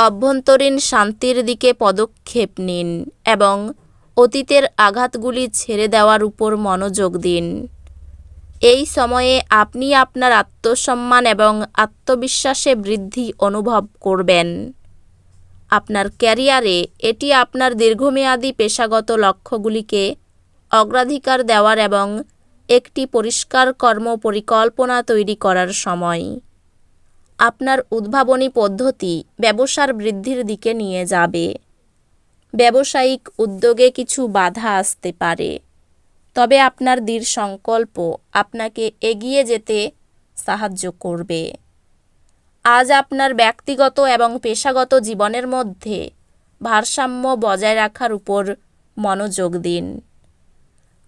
অভ্যন্তরীণ শান্তির দিকে পদক্ষেপ নিন এবং অতীতের আঘাতগুলি ছেড়ে দেওয়ার উপর মনোযোগ দিন। এই সময়ে আপনি আপনার আত্মসম্মান এবং আত্মবিশ্বাসে বৃদ্ধি অনুভব করবেন। আপনার ক্যারিয়ারে এটি আপনার দীর্ঘমেয়াদী পেশাগত লক্ষ্যগুলিকে অগ্রাধিকার দেওয়ার এবং একটি পরিষ্কার কর্ম পরিকল্পনা তৈরি করার সময়। আপনার উদ্ভাবনী পদ্ধতি ব্যবসার বৃদ্ধির দিকে নিয়ে যাবে। ব্যবসায়িক উদ্যোগে কিছু বাধা আসতে পারে। তবে আপনার দৃঢ় সংকল্প আপনাকে এগিয়ে যেতে সাহায্য করবে। আজ আপনার ব্যক্তিগত এবং পেশাগত জীবনের মধ্যে ভারসাম্য বজায় রাখার উপর মনোযোগ দিন।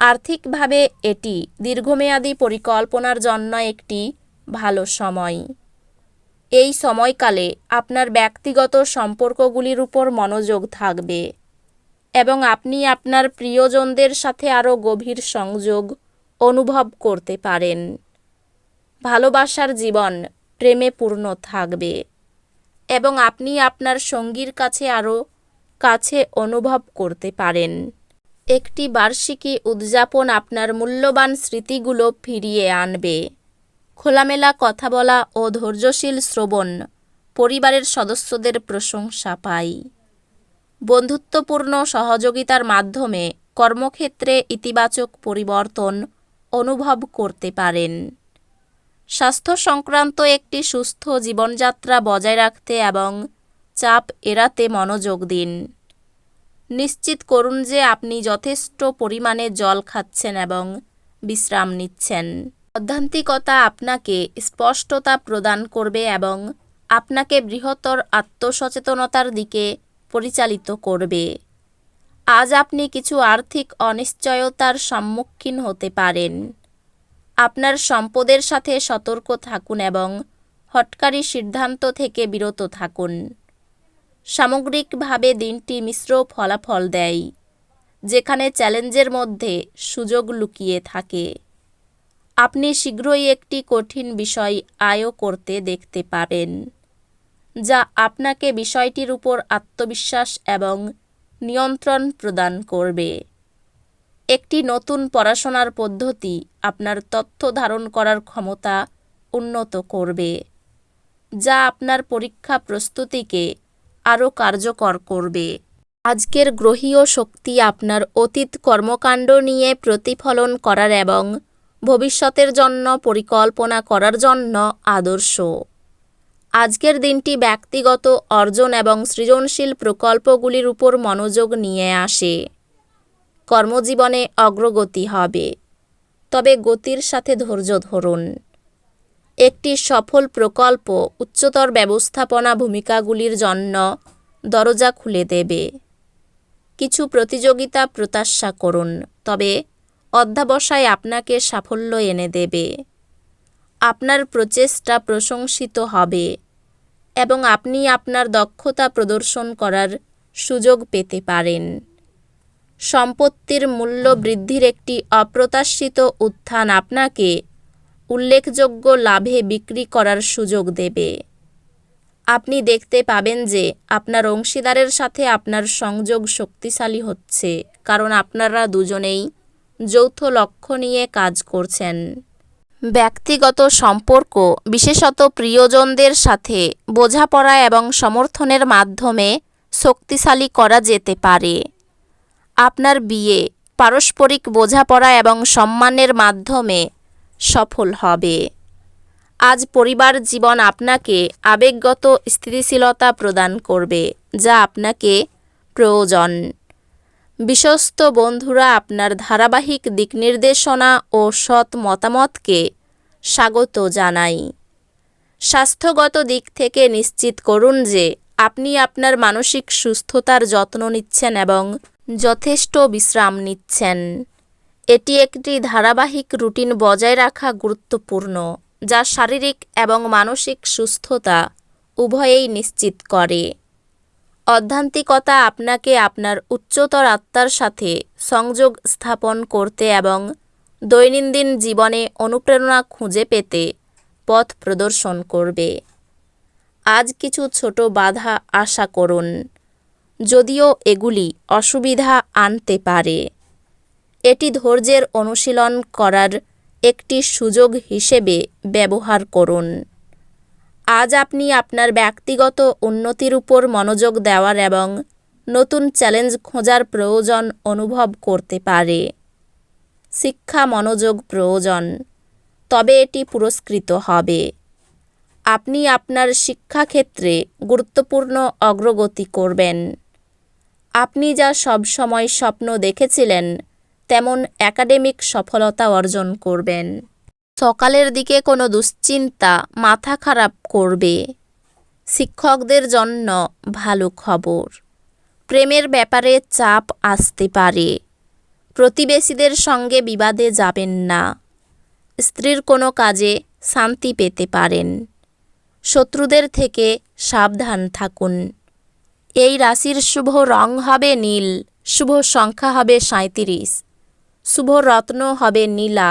আর্থিকভাবে এটি দীর্ঘমেয়াদী পরিকল্পনার জন্য একটি ভালো সময়। এই সময়কালে আপনার ব্যক্তিগত সম্পর্কগুলির উপর মনোযোগ থাকবে এবং আপনি আপনার প্রিয়জনদের সাথে আরও গভীর সংযোগ অনুভব করতে পারেন। ভালোবাসার জীবন প্রেমে পূর্ণ থাকবে এবং আপনি আপনার সঙ্গীর কাছে আরও কাছে অনুভব করতে পারেন। একটি বার্ষিকী উদযাপন আপনার মূল্যবান স্মৃতিগুলো ফিরিয়ে আনবে। খোলামেলা কথা বলা ও ধৈর্যশীল শ্রবণ, পরিবারের সদস্যদের প্রশংসা পাই। বন্ধুত্বপূর্ণ সহযোগিতার মাধ্যমে কর্মক্ষেত্রে ইতিবাচক পরিবর্তন অনুভব করতে পারেন। স্বাস্থ্য সংক্রান্ত একটি সুস্থ জীবনযাত্রা বজায় রাখতে এবং চাপ এড়াতে মনোযোগ দিন। নিশ্চিত করুন যে আপনি যথেষ্ট পরিমাণে জল খাচ্ছেন এবং বিশ্রাম নিচ্ছেন। অধ্যান্তিকতা আপনাকে স্পষ্টতা প্রদান করবে এবং আপনাকে বৃহত্তর আত্মসচেতনতার দিকে পরিচালিত করবে। আজ আপনি কিছু আর্থিক অনিশ্চয়তার সম্মুখীন হতে পারেন। আপনার সম্পদের সাথে সতর্ক থাকুন এবং হটকারী সিদ্ধান্ত থেকে বিরত থাকুন। সামগ্রিকভাবে দিনটি মিশ্র ফলাফল দেয়, যেখানে চ্যালেঞ্জের মধ্যে সুযোগ লুকিয়ে থাকে। আপনি শীঘ্রই একটি কঠিন বিষয় আয়ও করতে দেখতে পাবেন যা আপনাকে বিষয়টির উপর আত্মবিশ্বাস এবং নিয়ন্ত্রণ প্রদান করবে। একটি নতুন পড়াশোনার পদ্ধতি আপনার তথ্য ধারণ করার ক্ষমতা উন্নত করবে, যা আপনার পরীক্ষা প্রস্তুতিকে আরও কার্যকর করবে। আজকের গ্রহীয় শক্তি আপনার অতীত কর্মকাণ্ড নিয়ে প্রতিফলন করার এবং ভবিষ্যতের জন্য, পরিকল্পনা করার জন্য আদর্শ। আজকের দিনটি ব্যক্তিগত অর্জন এবং সৃজনশীল প্রকল্পগুলির উপর মনোযোগ নিয়ে আসে। কর্মজীবনে অগ্রগতি হবে। তবে গতির সাথে ধৈর্য ধরুন। একটি সফল প্রকল্প উচ্চতর ব্যবস্থাপনা ভূমিকাগুলির জন্য দরজা খুলে দেবে। কিছু প্রতিযোগিতা প্রত্যাশা করুন, তবে অধ্যাবসায় আপনাকে সাফল্য এনে দেবে। আপনার প্রচেষ্টা প্রশংসিত হবে এবং আপনি আপনার দক্ষতা প্রদর্শন করার সুযোগ পেতে পারেন। সম্পত্তির মূল্য বৃদ্ধির একটি অপ্রত্যাশিত উত্থান আপনাকে উল্লেখযোগ্য লাভে বিক্রি করার সুযোগ দেবে। আপনি দেখতে পাবেন যে আপনার অংশীদারের সাথে আপনার সংযোগ শক্তিশালী হচ্ছে, কারণ আপনারা দুজনেই যৌথ লক্ষ্য নিয়ে কাজ করছেন। ব্যক্তিগত সম্পর্ক, বিশেষত প্রিয়জনদের সাথে বোঝাপড়া এবং সমর্থনের মাধ্যমে শক্তিশালী করা যেতে পারে। আপনার বিয়ে পারস্পরিক বোঝাপড়া এবং সম্মানের মাধ্যমে সফল হবে। আজ পরিবার জীবন আপনাকে আবেগগত স্থিতিশীলতা প্রদান করবে, যা আপনাকে প্রয়োজন। বিশ্বস্ত বন্ধুরা, আপনার ধারাবাহিক দিকনির্দেশনা ও সৎ মতামতকে স্বাগত জানাই। স্বাস্থ্যগত দিক থেকে নিশ্চিত করুন যে, আপনি আপনার মানসিক সুস্থতার যত্ন নিচ্ছেন এবং যথেষ্ট বিশ্রাম নিচ্ছেন। এটি একটি ধারাবাহিক রুটিন বজায় রাখা গুরুত্বপূর্ণ, যা শারীরিক এবং মানসিক সুস্থতা উভয়েই নিশ্চিত করে। অধ্যান্তিকতা আপনাকে আপনার উচ্চতর আত্মার সাথে সংযোগ স্থাপন করতে এবং দৈনন্দিন জীবনে অনুপ্রেরণা খুঁজে পেতে পথ প্রদর্শন করবে। আজ কিছু ছোট বাধা আশা করুন, যদিও এগুলি অসুবিধা আনতে পারে। এটি ধৈর্যের অনুশীলন করার একটি সুযোগ হিসেবে ব্যবহার করুন। আজ আপনি আপনার ব্যক্তিগত উন্নতির উপর মনোযোগ দেওয়ার এবং নতুন চ্যালেঞ্জ খোঁজার প্রয়োজন অনুভব করতে পারে। শিক্ষা মনোযোগ প্রয়োজন, তবে এটি পুরস্কৃত হবে। আপনি আপনার শিক্ষাক্ষেত্রে গুরুত্বপূর্ণ অগ্রগতি করবেন। আপনি যা সবসময় স্বপ্ন দেখেছিলেন, তেমন একাডেমিক সফলতা অর্জন করবেন। সকালের দিকে কোনো দুশ্চিন্তা মাথা খারাপ করবে। শিক্ষকদের জন্য ভালো খবর। প্রেমের ব্যাপারে চাপ আসতে পারে। প্রতিবেশীদের সঙ্গে বিবাদে যাবেন না। স্ত্রীর কোনো কাজে শান্তি পেতে পারেন। শত্রুদের থেকে সাবধান থাকুন। এই রাশির শুভ রং হবে নীল, শুভ সংখ্যা হবে সাঁত্রিশ শুভ রত্ন হবে নীলা।